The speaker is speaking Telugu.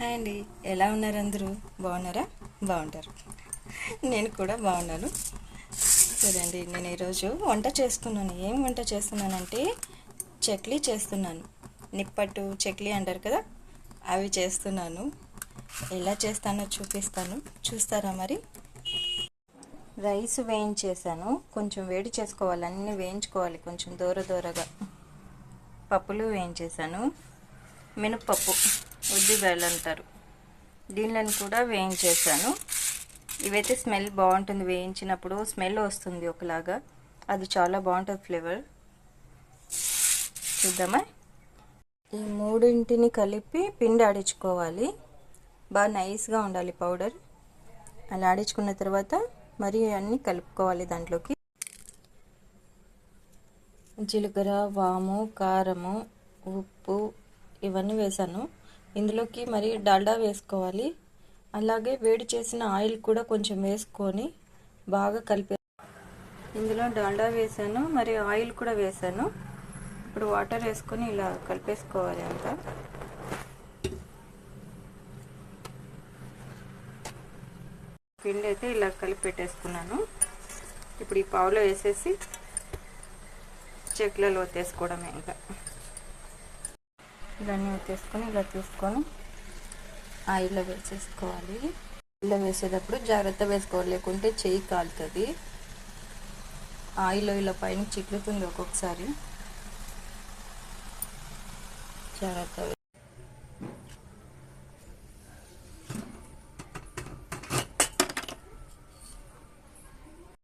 హాయ్ అండి. ఎలా ఉన్నారు అందరూ? బాగున్నారా? బాగుంటారు. నేను కూడా బాగున్నాను. సరే అండి నేను ఈరోజు వంట చేస్తున్నాను ఏం వంట చేస్తున్నానంటే చక్లీ చేస్తున్నాను. నిప్పట్టు చక్లీ అంటారు కదా అవి చేస్తున్నాను. ఎలా చేస్తానో చూపిస్తాను. చూస్తారా మరి? రైస్ వేయించేసాను కొంచెం వేడి చేసుకోవాలి. అన్నీ వేయించుకోవాలి కొంచెం దూర దూరగా. పప్పులు వేయించేసాను మినప్పప్పు. ఉద్దిబేళ్ళు అంటారు దీనిలను కూడా వేయించేసాను ఇవైతే స్మెల్ బాగుంటుంది. వేయించినప్పుడు స్మెల్ వస్తుంది ఒకలాగా. అది చాలా బాగుంటుంది ఫ్లేవర్. చూద్దామా? ఈ మూడింటిని కలిపి పిండి ఆడించుకోవాలి. బాగా నైస్గా ఉండాలి పౌడర్. అలా ఆడించుకున్న తర్వాత మరి అన్నీ కలుపుకోవాలి దాంట్లోకి. జీలకర్ర వాము కారము ఉప్పు ఇవన్నీ వేసాను ఇందులోకి మరి డాల్డా వేసుకోవాలి. అలాగే వేడి చేసిన ఆయిల్ కూడా కొంచెం వేసుకొని బాగా కలిపే ఇందులో డాల్డా వేసాను. మరి ఆయిల్ కూడా వేసాను. ఇప్పుడు వాటర్ వేసుకొని ఇలా కలిపేసుకోవాలి అంతా. పిండి అయితే ఇలా కలిపి పెట్టేసుకున్నాను. ఇప్పుడు ఈ పావులో వేసేసి చెక్లలో తీసుకోవడమే ఇంకా. ఇవన్నీ తీసుకొని ఇలా తీసుకొని ఆయిల్లో వేసేసుకోవాలి. ఆయిల్లో వేసేటప్పుడు జాగ్రత్త వేసుకోవాలి. లేకుంటే చెయ్యి కాలుతుంది. ఆయిల్ ఇలా పైన చిట్లుతుంది ఒక్కొక్కసారి. జాగ్రత్త